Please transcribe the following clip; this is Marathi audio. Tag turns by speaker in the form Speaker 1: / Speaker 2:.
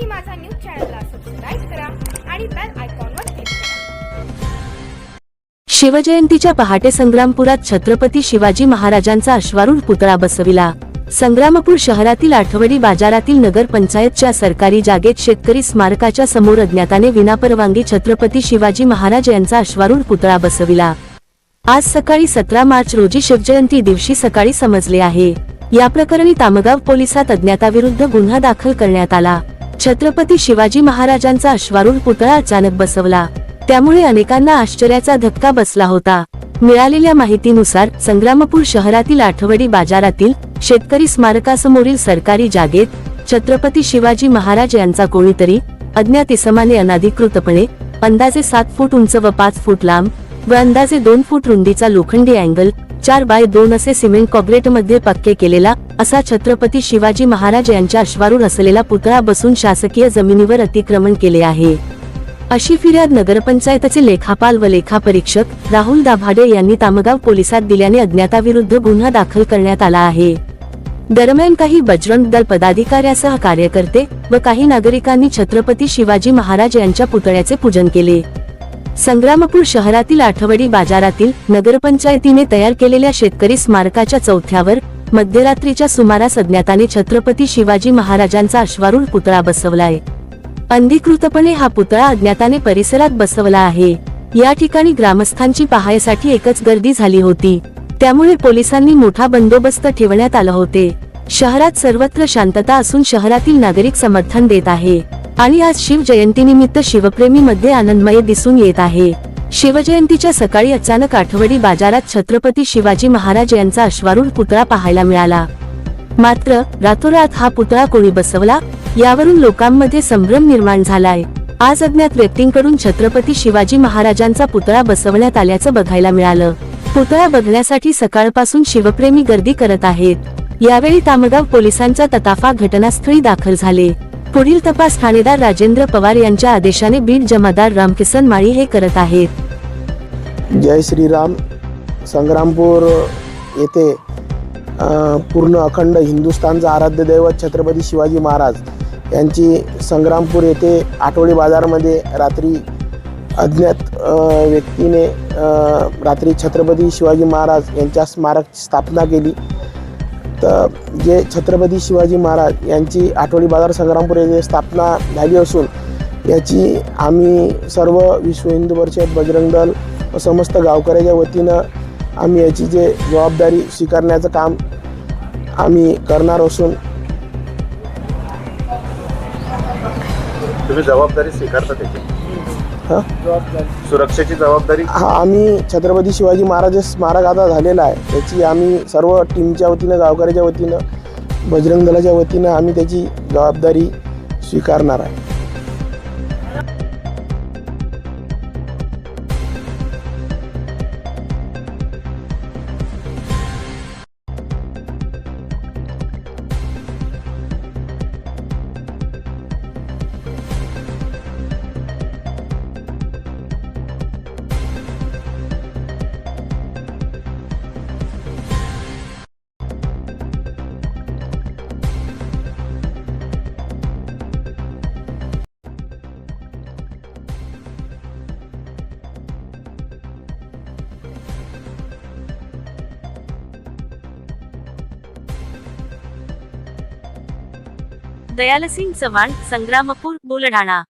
Speaker 1: मराठी माझा न्यूज चॅनलला सबस्क्राईब करा आणि बेल आयकॉनवर क्लिक करा.
Speaker 2: शिवजयंतीच्या पहाटे संग्रामपुरात छत्रपती शिवाजी महाराजांचा अश्वारूढ पुतळा बसविला. संग्रामपूर शहरातील आठवडी बाजारातील नगरपंचायतच्या सरकारी जागेत शेतकरी स्मारकाच्या समोर अज्ञाताने विनापरवानगी छत्रपती शिवाजी महाराज यांचा अश्वारूढ पुतळा बसविला. आज सकाळी सतरा मार्च रोजी शिवजयंती दिवशी सकाळी समजले आहे. या प्रकरणी तामगाव पोलिसात अज्ञाताविरुद्ध गुन्हा दाखल करण्यात आला. छत्रपती शिवाजी महाराजांचा अश्वारूढ पुतळा अचानक बसवला. त्यामुळे अनेकांना आश्चर्याचा धक्का बसला होता. मिळालेल्या माहितीनुसार संग्रामपूर शहरातील आठवडी बाजारातील शेतकरी स्मारकासमोरील सरकारी जागेत छत्रपती शिवाजी महाराज यांचा कोणीतरी अज्ञात इसमाने अनाधिकृतपणे अंदाजे सात फूट उंच व पाच फूट लांब व अंदाजे दोन फूट रुंदीचा लोखंडी अँगल चार बाय दोन असे सिमेंट कॉन्क्रीटमध्ये पक्के केलेला असा छत्रपती शिवाजी महाराज यांच्या अश्वारूढ असलेला पुतळा बसून शासकीय जमिनीवर अतिक्रमण केले आहे. अशी फिर्याद नगरपंचायतचे लेखापाल व लेखापरीक्षक राहुल दाभाडे यांनी तामगाव पोलिसात दिल्याने अज्ञाताविरुद्ध गुन्हा दाखल करण्यात आला आहे. दरम्यान काही बजरंग दल पदाधिकाऱ्यासह कार्यकर्ते व काही नागरिकांनी छत्रपती शिवाजी महाराज यांच्या पुतळ्याचे पूजन केले. संग्रामपूर शहरातील आठवडी बाजारातील नगरपंचायतीने तयार केलेल्या शेतकरी स्मारकाच्या चौथ्यावर मध्यरात्रीच्या सुमारास अज्ञाताने छत्रपती शिवाजी महाराजांचा अश्वारूढ पुतळा बसवलाय. अंधिकृतपणे हा पुतळा अज्ञाताने परिसरात बसवला आहे. या ठिकाणी ग्रामस्थांची पाहायसाठी एकच गर्दी झाली होती. त्यामुळे पोलिसांनी मोठा बंदोबस्त ठेवण्यात आला होते. शहरात सर्वत्र शांतता असून शहरातील नागरिक समर्थन देत आहे. आणि आज शिवजयंतीनिमित्त शिवप्रेमीमध्ये शिवप्रेमी मध्ये आनंदमय दिसून येत आहे. शिवजयंतीच्या सकाळी अचानक आठवडी बाजारात छत्रपती शिवाजी महाराज यांचा अश्वारूढ पुतळा पाहायला मिळाला. मात्र रातोरात हा पुतळा कोणी बसवला? यावरून लोकांमध्ये संभ्रम निर्माण झालाय. आज अज्ञात व्यक्तींकडून छत्रपती शिवाजी महाराजांचा पुतळा बसवण्यात आल्याचं बघायला मिळालं. पुतळा बघण्यासाठी सकाळपासून शिवप्रेमी गर्दी करत आहेत. यावेळी तामगाव पोलिसांचा तताफा घटनास्थळी दाखल झाले. पुढील तपास ठाणेदार राजेंद्र पवार यांच्या आदेशाने बीड जमादार रामकिसन माळी हे करत आहेत.
Speaker 3: जय श्रीराम. संग्रामपूर येथे पूर्ण अखंड हिंदुस्थानचं आराध्य दैवत छत्रपती शिवाजी महाराज यांची संग्रामपूर येथे आठवडी बाजारमध्ये रात्री अज्ञात व्यक्तीने रात्री छत्रपती शिवाजी महाराज यांच्या स्मारक स्थापना केली. तर जे छत्रपती शिवाजी महाराज यांची आठवडी बाजार संग्रामपूर येथे स्थापना झाली असून याची आम्ही सर्व विश्व हिंदू परिषद बजरंग दल व समस्त गावकऱ्याच्या वतीनं आम्ही याची जे जबाबदारी स्वीकारण्याचं काम आम्ही करणार असून
Speaker 4: तुम्ही जबाबदारी स्वीकारता त्याची? सुरक्षेची जबाबदारी?
Speaker 3: हा आम्ही छत्रपती शिवाजी महाराज स्मारक आता झालेलं आहे. त्याची आम्ही सर्व टीमच्या वतीनं गावकऱ्याच्या वतीनं बजरंग दलाच्या वतीनं आम्ही त्याची जबाबदारी स्वीकारणार आहे.
Speaker 2: दयालसिंग चव्हाण संग्रामपूर बुलढाणा.